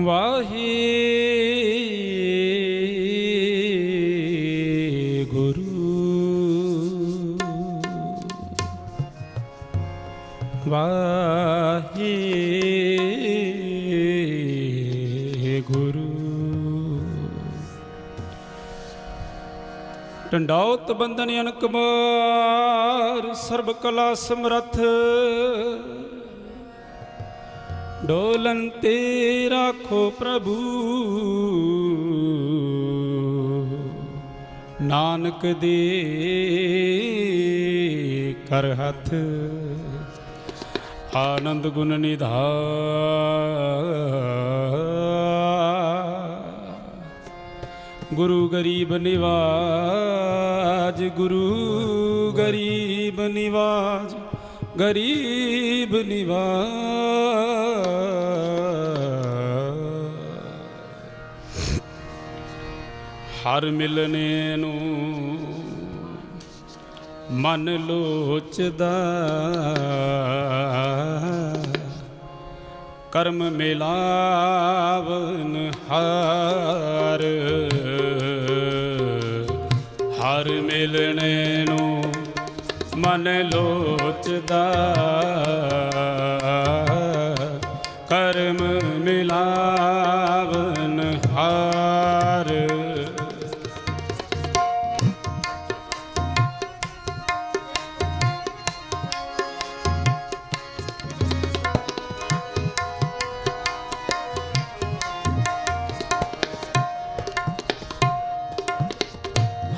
ਵਾਹੀ ਗੁਰੂ। ਟੰਡਾਉਤ ਬੰਦਨ ਅਨਕ ਮਾਰ ਸਰਬ ਕਲਾ ਸਮਰਥ ਡੋਲਨ ਤੇ ਰਾਖੋ ਪ੍ਰਭੂ। ਨਾਨਕ ਦੇ ਕਰ ਹੱਥ। ਆਨੰਦ ਗੁਣ ਨਿਧਾਨ ਗੁਰੂ ਗਰੀਬ ਨਿਵਾਜ, ਗੁਰੂ ਗਰੀਬ ਨਿਵਾਜ। ਗਰੀਬ ਨਿਵਾਜ ਹਰ ਮਿਲਨੇ ਨੂੰ ਮਨ ਲੋਚਦਾ। ਕਰਮ ਮਿਲਾਵਨ ਹਾਰ। ਹਰ ਮਿਲਣੇ ਨੂੰ ਮਨ ਲੋਚਦਾ। ਕਰਮ ਮਿਲਾਵਨ ਹਾਰ।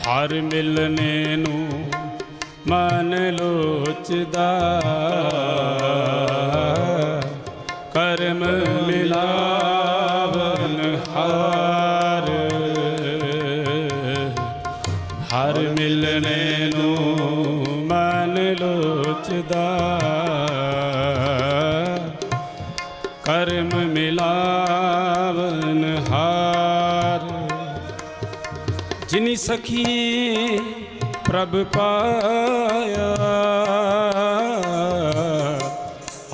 ਹਰ ਮਿਲਨੇ ਨੂੰ ਮਨ ਲੋਚਦਾ। ਕਰਮ ਮਿਲਾਵਨ ਹਾਰ। ਹਰ ਮਿਲਨੇ ਨੂੰ ਮਨ ਲੋਚਦਾ। ਕਰਮ ਮਿਲਾਵਨ ਹਾਰ। ਜਿਨੀ ਸਖੀ ਪ੍ਰਭ ਪਾਇਆ।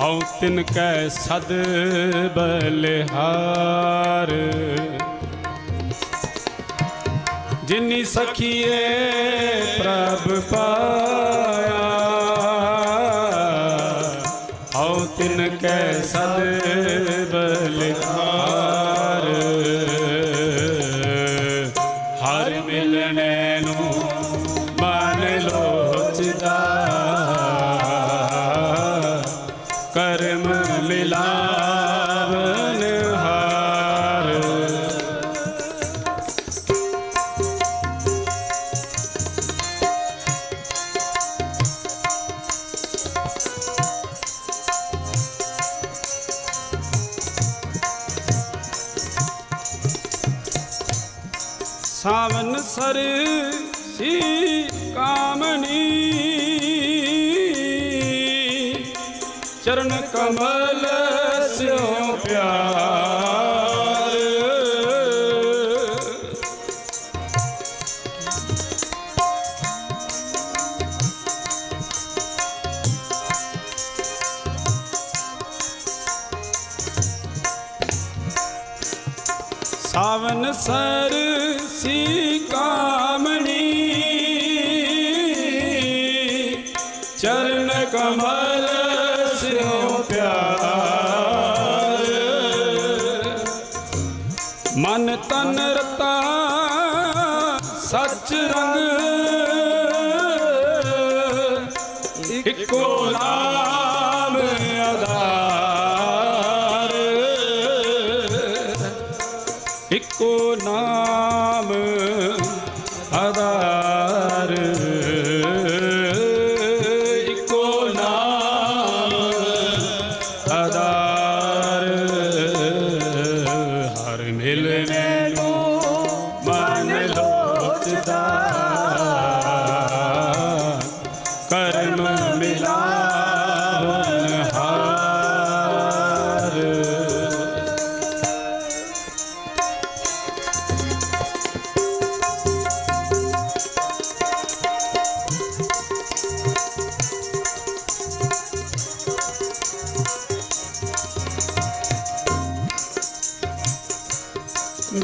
ਹਉ ਤਿਨ ਕੈ ਸਦ ਬਲਿਹਾਰ। ਜਿਨੀ ਸਖੀਏ ਪ੍ਰਭ ਪਾਇਆ ਕਰਮ ਮਿਲਾਵਨ ਹਾਰ ਸਾਵਨ ਸਰ ਸੀ ਕਾਮਣੀ। ਕਮਲ ਸਿਉ ਪਿਆਰ। ਸਾਵਨ ਸਰ ਸੀ ਕਾਮਣੀ ਚਰਨ ਕਮਲ ਇੱਕੋ ਨਾਮ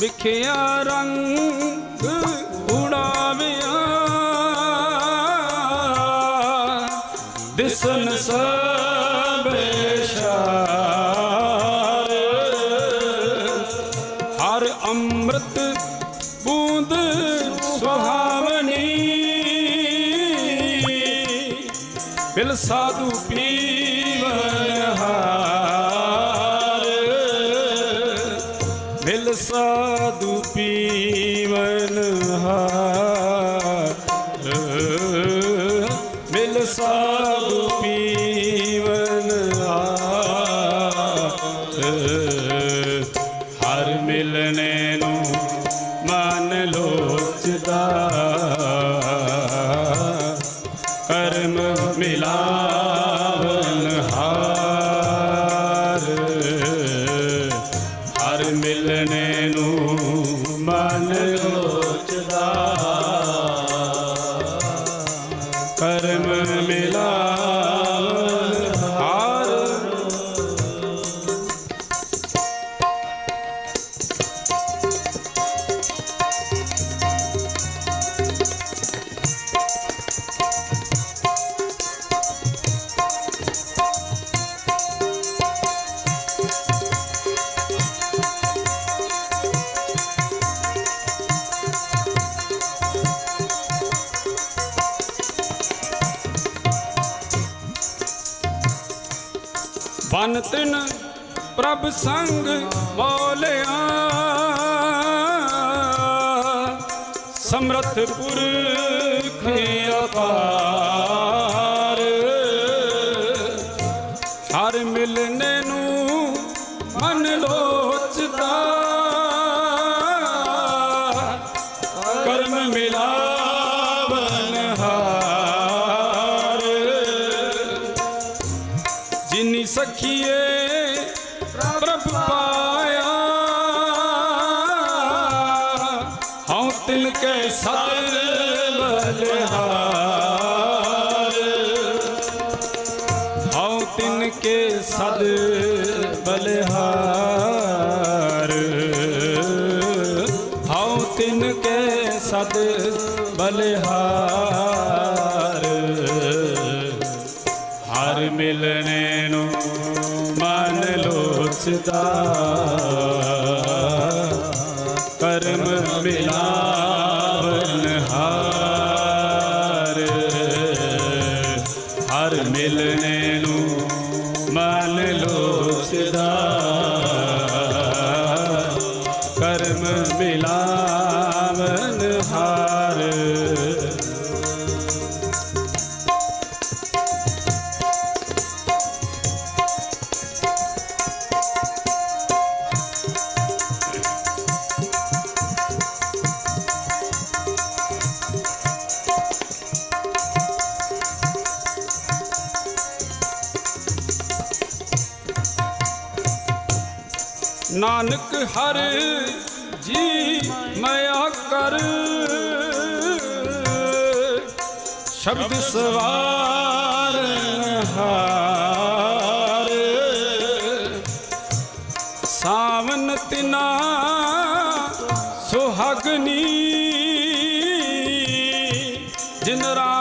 ਵਿਖਿਆ ਰੰਗ ਕਰਮ ਮਿਲਾਵਨ ਬਨ ਤਿਨ ਪ੍ਰਭ ਸੰਗ ਬੋਲਿਆ। ਸਮਰਥ ਪੁਰਖ ਅਪਾਰ ਜਿਨੀ ਸਖੀਏ ਪ੍ਰਭ ਪਾਇਆ। ਹਉ ਤਿਨ ਕੇ ਸਤ ਬਲਿਹਾਰ ਹਉ ਤਿਨ ਕੇ ਸਦ ਬਲਿਹਾਰ ਹਉ ਤਿਨ ਕੇ ਸਦ ਬਲਿਹਾਰ ਹਰ ਮਿਲਨੇ ਲੋਚਦਾ ਕਰਮ ਮਿਲਾਵਨ ਹਾਰ। ਹਰ ਮਿਲਨੇ ਨੂੰ ਮਨ ਲੋਚਦਾ। ਨਾਨਕ ਹਰ ਜੀ ਮਿਆ ਕਰ। ਸ਼ਬਦ ਸਵਾਰ ਹਾਰ। ਸਾਵਨ ਤਿਨਾ ਸੁਹਾਗਨੀ। ਜਿਨ ਰਾਮ